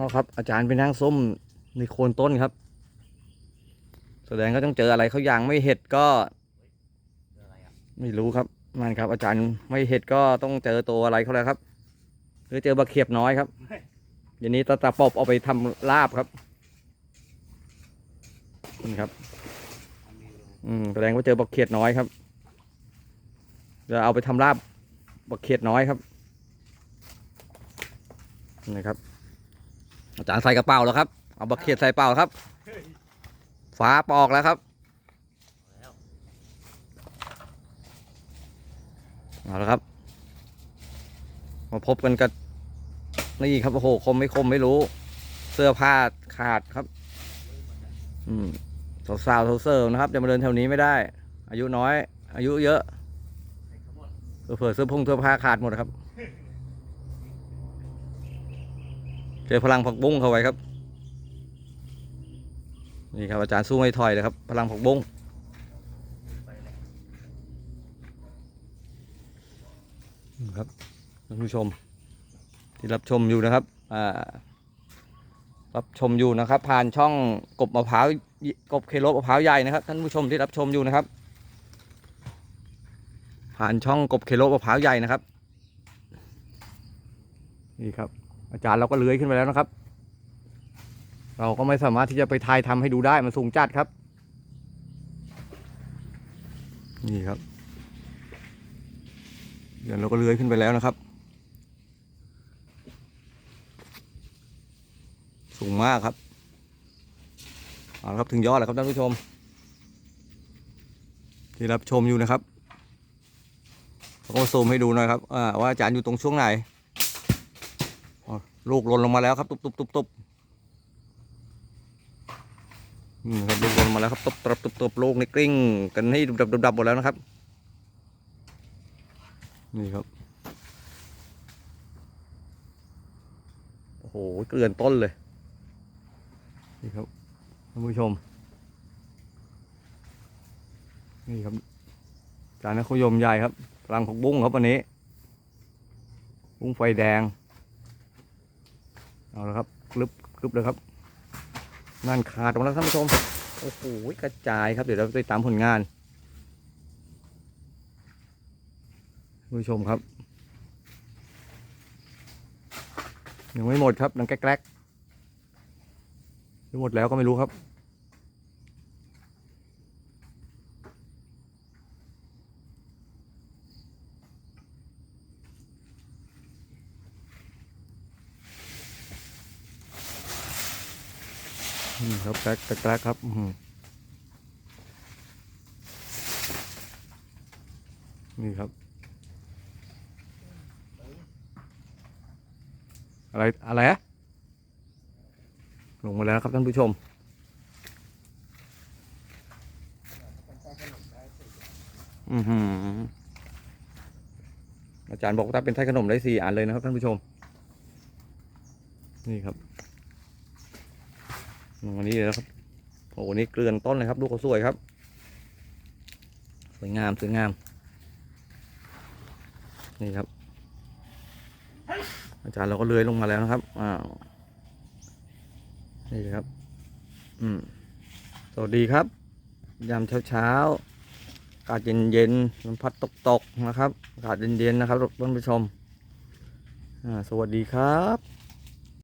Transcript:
อ๋อครับ อาจารย์ไปนั่งส้มในโคนต้นครับ แสดงก็ต้องเจออะไรเขาอย่างไม่เห็ดก็ไม่รู้ครับนั่นครับ อาจารย์ไม่เห็ดก็ต้องเจอตัวอะไรเขาแล้วครับ หรือเจอบักเขียบน้อยครับเดี๋ยวนี้ตาตาปอบเอาไปทำลาบครับนี่ครับ อืมแสดงว่าเจอบักเขียดน้อยครับจะเอาไปทำลาบบักเขียดน้อยครับนี่ครับ อาจารย์ใส่กระเป๋าแล้วครับ เอาบักเขียดใส่เป๋าครับ ฟ้าปอกแล้วครับ เอาละครับ มาพบกันกับนี่ครับโอ้โหคมไม่คมไม่รู้ เสื้อผ้าขาดครับ อืมสาวๆเซอร์นะครับจะมาเดินแถวนี้ไม่ได้ อายุน้อย อายุเยอะเผื่อเสื้อพุ่งเสื้อผ้าขาดหมดครับ เจอพลังผักบุ้งเข้าไว้ครับ นี่ครับอาจารย์สู้ไม่ถอยเลยครับ พลังผักบุ้งครับท่านผู้ชมที่รับชมอยู่นะครับอ่ารับชมอยู่นะครับ ผ่านช่องกบมะพร้าวกบเคโลมะพร้าวใหญ่นะครับ ท่านผู้ชมที่รับชมอยู่นะครับ ผ่านช่องกบเคโลมะพร้าวใหญ่นะครับนี่ครับ อาจารย์เราก็เลื้อยขึ้นไปแล้วนะครับ เราก็ไม่สามารถที่จะไปทายทำให้ดูได้มันสูงจัดครับ นี่ครับเดี๋ยวเราก็เลื้อยขึ้นไปแล้วนะครับ สูงมากครับเอาละครับถึงยอดแล้วครับท่านผู้ชม ที่รับชมอยู่นะครับเราก็ซูมให้ดูหน่อยครับว่าอาจารย์อยู่ตรงช่วงไหน ลูกหล่นลงมาแล้วครับ ตุบตุบตุบตุบนี่ครับลูกหล่นมาแล้วครับตุบตุบตุบตุบลูกนี่กลิ้ง กันให้ดับดับดับหมดแล้วนะครับ นี่ครับ โอ้โห เกลื่อนต้นเลย นี่ครับท่านผู้ชม นี่ครับ จานนักขยมใหญ่ครับพลังผักบุ้งครับวันนี้ บุ้งไฟแดง เอาละครับกรึบกรึบเลยครับนั่นขาดออกมาแล้วท่านผู้ชมโอ้โหกระจายครับเดี๋ยวเราไปตามผลงานท่านผู้ชมครับยังไม่หมดครับนังแกล้กหรือหมดแล้วก็ไม่รู้ครับ นี่ครับแกล้กแกล้กครับนี่ครับ อะไร อะไรอะลงมาแล้วครับท่านผู้ชม อือหืออาจารย์บอกว่าถ้าเป็นไส้ขนมได้สี่อันเลยนะครับท่านผู้ชม นี่ครับ ลงมานี้เลยครับโอ้โหนี่เกลือนต้นเลยครับลูกเขาสวยครับ สวยงามสวยงาม นี่ครับ อาจารย์เราก็เลื้อยลงมาแล้วนะครับอ้าวนี่ครับ อืมสวัสดีครับ ยามเช้าเช้าอากาศเย็นเย็นลมพัดตกตกนะครับ อากาศเย็นเย็นนะครับท่านผู้ชม อ่า สวัสดีครับ